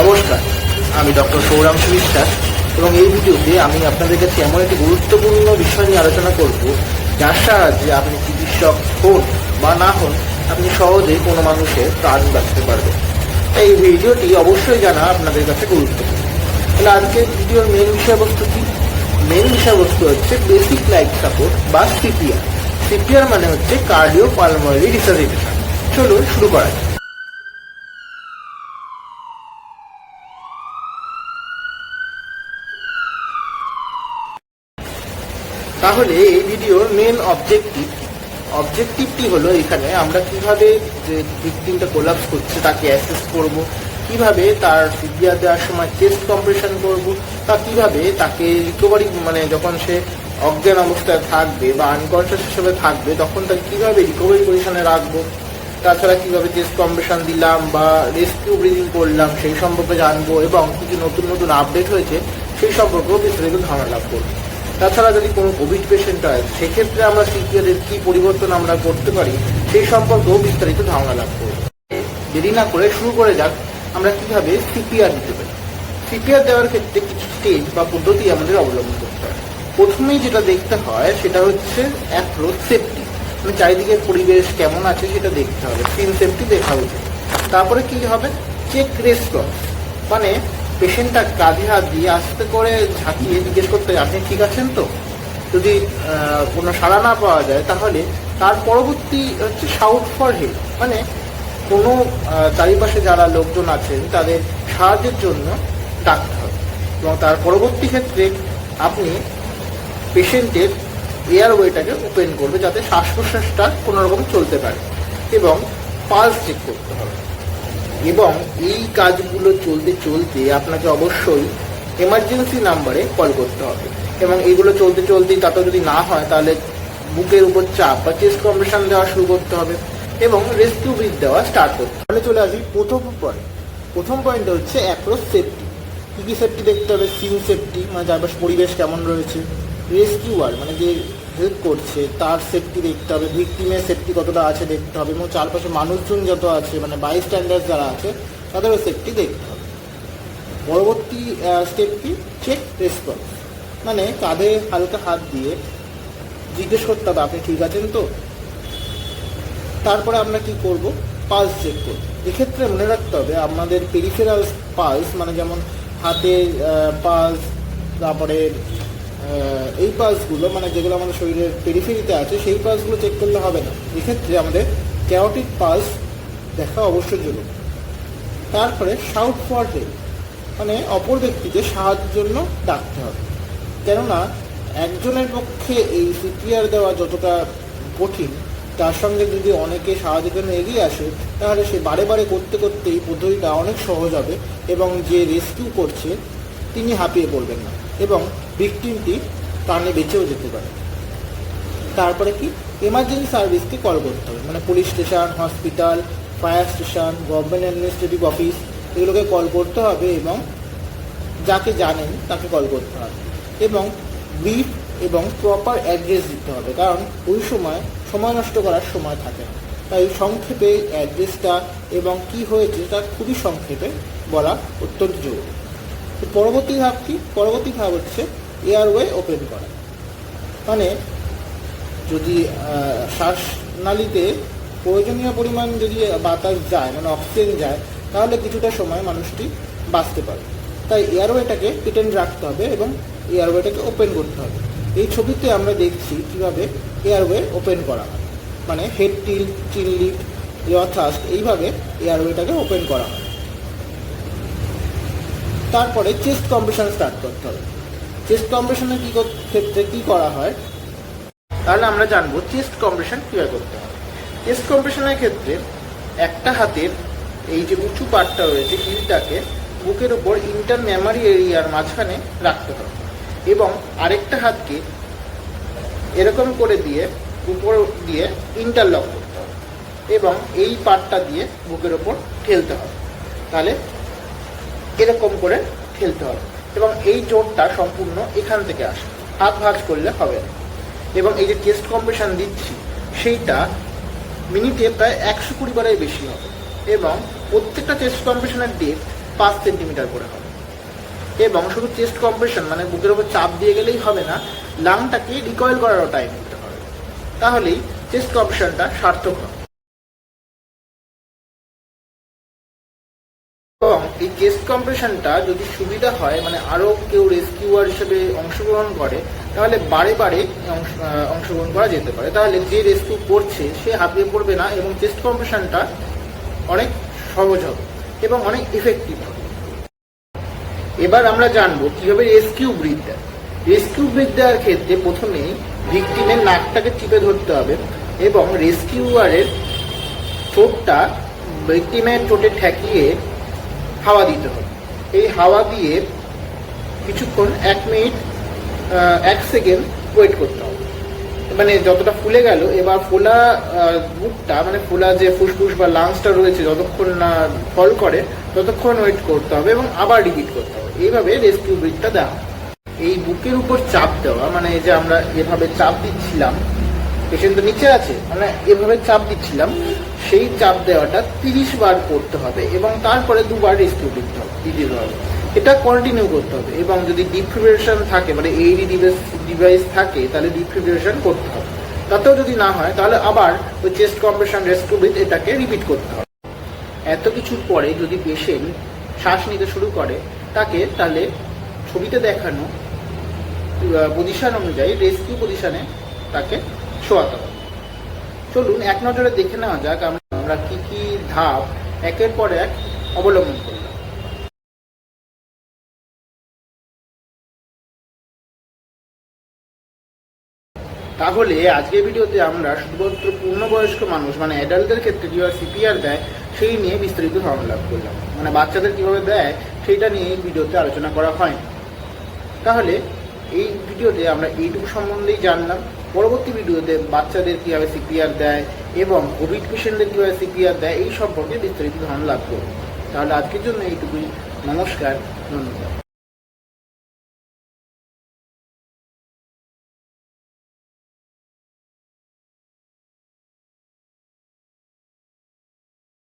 নমস্কার। আমি ডক্টর সৌরাংশু বিশ্বাস এবং এই ভিডিওতে আমি আপনাদের কাছে এমন একটি গুরুত্বপূর্ণ বিষয় নিয়ে আলোচনা করব, যার সাহায্যে আপনি চিকিৎসক হন বা না হন, আপনি সহজেই কোনো মানুষের প্রাণ বাঁচতে পারবেন। এই ভিডিওটি অবশ্যই জানা আপনাদের কাছে গুরুত্বপূর্ণ। তাহলে আজকের ভিডিওর মেন বিষয়বস্তু কি? মেন বিষয়বস্তু হচ্ছে বেসিক লাইফ সাপোর্ট বা সিপিআর সিপিআর মানে হচ্ছে কার্ডিও পালমোনারি রিসার্ভিটেশন চলুন শুরু করা যাক। তাহলে এই ভিডিওর মেন অবজেক্টিভ অবজেক্টিভটি হলো এখানে আমরা কীভাবে যে ভিকটিমটা কোলাপস করছে, তাকে অ্যাসেস করব, কীভাবে তার সিপিআর দেওয়ার সময় চেস্ট কম্প্রেশন করব তা কীভাবে তাকে রিকভারি মানে যখন সে অজ্ঞান অবস্থায় থাকবে বা আনকনসিয়াস হিসেবে থাকবে, তখন তাকে কীভাবে রিকভারি পজিশনে রাখব? তাছাড়া কীভাবে চেস্ট কম্প্রেশন দিলাম বা রেস্কিউ ব্রিদিং করলাম, সেই সম্পর্কে জানব এবং কি কি নতুন নতুন আপডেট হয়েছে, সেই সম্পর্কেও বিস্তারিত ধারণা লাভ করব। তাছাড়া যদি কোনো কোভিড পেশেন্ট হয়, সেক্ষেত্রে আমরা সিপিআর এর কি পরিবর্তন আমরা করতে পারি, সেই সম্পর্কেও বিস্তারিত ধারণা লাভ করব। দেরি না করে শুরু করে যাক, আমরা কীভাবে সিপিআর দিতে পারি। সিপিআর দেওয়ার ক্ষেত্রে কিছু স্টেজ বা পদ্ধতি আমাদের অবলম্বন করতে হয়। প্রথমেই যেটা দেখতে হয়, সেটা হচ্ছে অ্যাপ্রোচ সেফটি মানে চারিদিকের পরিবেশ কেমন আছে সেটা দেখতে হবে। সিন সেফটি দেখা উচিত। তারপরে কি হবে? চেক রেসপন্স মানে পেশেন্টটা কাঁধে হাত দিয়ে আস্তে করে ঝাঁকিয়ে জিজ্ঞেস করতে, আপনি ঠিক আছেন তো? যদি কোনো সাড়া না পাওয়া যায়, তাহলে তার পরবর্তী হচ্ছে শাউট ফর হেল্প মানে কোনো চারিপাশে যারা লোকজন আছেন তাদের সাহায্যের জন্য ডাকতে হবে। এবং তার পরবর্তী ক্ষেত্রে আপনি পেশেন্টের এয়ারওয়েটাকে ওপেন করবে, যাতে শ্বাস প্রশ্বাসটা কোনোরকম চলতে পারে এবং পালস চেক করতে হবে। এবং এই কাজগুলো চলতে চলতে আপনাকে অবশ্যই এমার্জেন্সি নাম্বারে কল করতে হবে। এবং এইগুলো চলতে চলতেই তাতেও যদি না হয়, তাহলে বুকের উপর চাপ বা চেস্ট কম্প্রেশন দেওয়া শুরু করতে হবে এবং রেস্কিউ ব্রিথ দেওয়া স্টার্ট করতে তাহলে চলে আসি প্রথম পয়েন্ট প্রথম পয়েন্ট হচ্ছে অ্যাপ্রোচ সেফটি কী কী সেফটি দেখতে হবে? সিন সেফটি মানে চারপাশ পরিবেশ কেমন রয়েছে? রেস্কিউয়ার মানে যে হেল্প করছে, তার সেফটি দেখতে হবে ভিকটিমের সেফটি কতটা আছে দেখতে হবে, এবং চারপাশে মানুষজন যত আছে মানে বাই স্ট্যান্ডার্ড যারা আছে, তাদেরও সেফটি দেখতে হবে। পরবর্তী স্টেপ কি? চেক রেসপন্স মানে কাঁধে হালকা হাত দিয়ে জিজ্ঞেস করতে হবে, আপনি ঠিক আছেন তো? তারপরে আমরা কি করব? পালস চেক করব। এক্ষেত্রে মনে রাখতে হবে, আমাদের পেরিফেরাল পালস মানে যেমন হাতের পালস তারপরে এই পালসগুলো মানে যেগুলো আমাদের শরীরের পেরিফেরিতে আছে, সেই পালসগুলো চেক করলে হবে না। এক্ষেত্রে আমাদের ক্যারোটিক পালস দেখা অবশ্যই জরুরি। তারপরে ফর হেল্প মানে অপর ব্যক্তিকে সাহায্যের জন্য ডাকতে হবে। কেননা, একজনের পক্ষে এই সিপিআর দেওয়া যতটা কঠিন, তার সঙ্গে যদি অনেকে সাহায্যের জন্য এগিয়ে আসে, তাহলে সে বারে বারে করতে করতে এই পদ্ধতিটা অনেক সহজ হবে এবং যে রেস্কিউ করছে, তিনি হাঁপিয়ে পড়বেন না। এবং ভিকটিমটি প্রাণে বেঁচেও যেতে পারে। তারপরে কি? এমার্জেন্সি সার্ভিসকে কল করতে হবে। মানে police station hospital fire station government administrative office এগুলোকে কল করতে হবে এবং যাকে জানেন তাকে কল করতে হবে এবং ব্রিফ এবং প্রপার অ্যাড্রেস দিতে হবে। কারণ ওই সময় সময় নষ্ট করার সময় থাকে না। তাই সংক্ষেপে অ্যাড্রেসটা এবং কি হয়েছে তা খুবই সংক্ষেপে বলা অত্যন্ত জরুরি। পরবর্তী ধাপ কি? পরবর্তী ধাপ হচ্ছে এয়ারওয়ে ওপেন করা। মানে যদি শ্বাসনালীতে প্রয়োজনীয় পরিমাণ যদি বাতাস যায় মানে অক্সিজেন যায়, তাহলে কিছুটা সময় মানুষটি বাঁচতে পারে তাই এয়ারওয়েটাকে পিটেন রাখতে হবে এবং এয়ারওয়েটাকে ওপেন করতে হবে। এই ছবিতে আমরা দেখছি কীভাবে এয়ারওয়ে ওপেন করা হয়। মানে হেড টিল চিন লিফট এইভাবে এয়ারওয়েটাকে ওপেন করা হয়। তারপরে চেস্ট কম্প্রেশন স্টার্ট করতে হবে। চেস্ট কম্প্রেশনের কী ক্ষেত্রে কী করা হয়? তাহলে আমরা জানব চেস্ট কম্প্রেশন কীভাবে করতে হয়। চেস্ট কম্প্রেশনের ক্ষেত্রে একটা হাতের এই যে উঁচু পাটটা রয়েছে, হিলটাকে বুকের উপর ইন্টার মেমারি এরিয়ার মাঝখানে রাখতে হবে। এবং আরেকটা হাতকে এরকম করে দিয়ে উপর দিয়ে ইন্টারলক করতে হবে। এবং এই পাটটা দিয়ে বুকের ওপর ঠেলতে হবে। তাহলে এরকম করে ঠেলতে হবে। এবং এই জোরটা সম্পূর্ণ এখান থেকে আসে। হাত ভাঁজ করলে হবে এবং এই যে চেস্ট কম্প্রেশন দিচ্ছি, সেইটা মিনিটে প্রায় একশো কুড়ি বারের বেশি হবে এবং প্রত্যেকটা চেস্ট কম্পিটিশনের ডেপ পাঁচ সেন্টিমিটার করে হবে। এবং শুধু চেস্ট কম্প্রেশন মানে বুকের উপর চাপ দিয়ে গেলেই হবে না লাংটাকে রিকয়েল করারও টাইম দিতে হবে। তাহলেই চেস্ট কম্প্রেশনটা সার্থক হবে। এই চেস্ট কম্প্রেশনটা যদি সুবিধা হয় মানে আরও কেউ রেস্কিউয়ার হিসেবে অংশগ্রহণ করে, তাহলে বারে বারে অংশগ্রহণ করা যেতে পারে। তাহলে যে রেস্কিউ করছে, সে হাঁপিয়ে পড়বে না এবং চেস্ট কম্প্রেশনটা অনেক সহজ হবে এবং অনেক ইফেক্টিভ হবে। এবার আমরা জানব কীভাবে রেস্কিউ ব্রিথ দেয় রেস্কিউ ব্রিথ দেওয়ার ক্ষেত্রে প্রথমেই ভিকটিমের নাকটাকে চিপে ধরতে হবে এবং রেস্কিউয়ারের চোটটা ভিকটিমের চোটে ঠেকিয়ে হাওয়া দিতে হবে। এই হাওয়া দিয়ে কিছুক্ষণ, এক মিনিট এক সেকেন্ড ওয়েট করতে হবে। মানে যতটা ফুলে গেল, এবার ফোলা বুকটা মানে ফোলা যে ফুসফুস বা লাংসটা রয়েছে, যতক্ষণ না ফল করে, ততক্ষণ ওয়েট করতে হবে এবং আবার রিপিট করতে হবে। এইভাবে রেস্কিউ ব্রিথটা দেওয়া এই বুকের উপর চাপ দেওয়া মানে যে আমরা এভাবে চাপ দিচ্ছিলাম পেশেন্ট তো নিচে আছে মানে এভাবে চাপ দিচ্ছিলাম সেই চাপ দেওয়াটা তিরিশ বার করতে হবে এবং তারপরে দুবার রেস্কিউ দিতে হবে হবে। এটা কন্টিনিউ করতে হবে এবং যদি ডিফিব্রেশন থাকে মানে এইডি ডিভাইস ডিভাইস থাকে, তাহলে ডিফিব্রেশন করতে হবে। তাতেও যদি না হয়, তাহলে আবার ওই চেস্ট কম্প্রেশন রেস্কিউ ব্রিথ এটাকে রিপিট করতে হবে। এত কিছুর পরে যদি পেশেন্ট শ্বাস নিতে শুরু করে, তাকে তাহলে ছবিতে দেখানো পজিশন অনুযায়ী রেস্কিউ পজিশনে তাকে শোয়াতে হবে। চলুন, এক নজরে দেখে নেওয়া যাক আমরা- কি কি ধাপ একের পর এক অবলম্বন করলাম তাহলে আজকের ভিডিওতে আমরা শুধুমাত্র পূর্ণবয়স্ক মানুষ মানে অ্যাডাল্টদের ক্ষেত্রে কীভাবে সিপিআর দেয়, সেই নিয়ে বিস্তারিত ধারণা লাভ করলাম। মানে বাচ্চাদের কীভাবে দেয়, সেইটা নিয়ে এই ভিডিওতে আলোচনা করা হয়নি। তাহলে এই ভিডিওতে আমরা এইটুকু সম্বন্ধেই জানলাম। পরবর্তী ভিডিওতে বাচ্চাদের কীভাবে সিপিআর দেয় এবং কোভিড পেশেন্টদের কীভাবে সিপিআর দেয় এই সম্পর্কে বিস্তারিত ধারণা লাভ করব। তাহলে আজকের জন্য এইটুকুই। নমস্কার, ধন্যবাদ।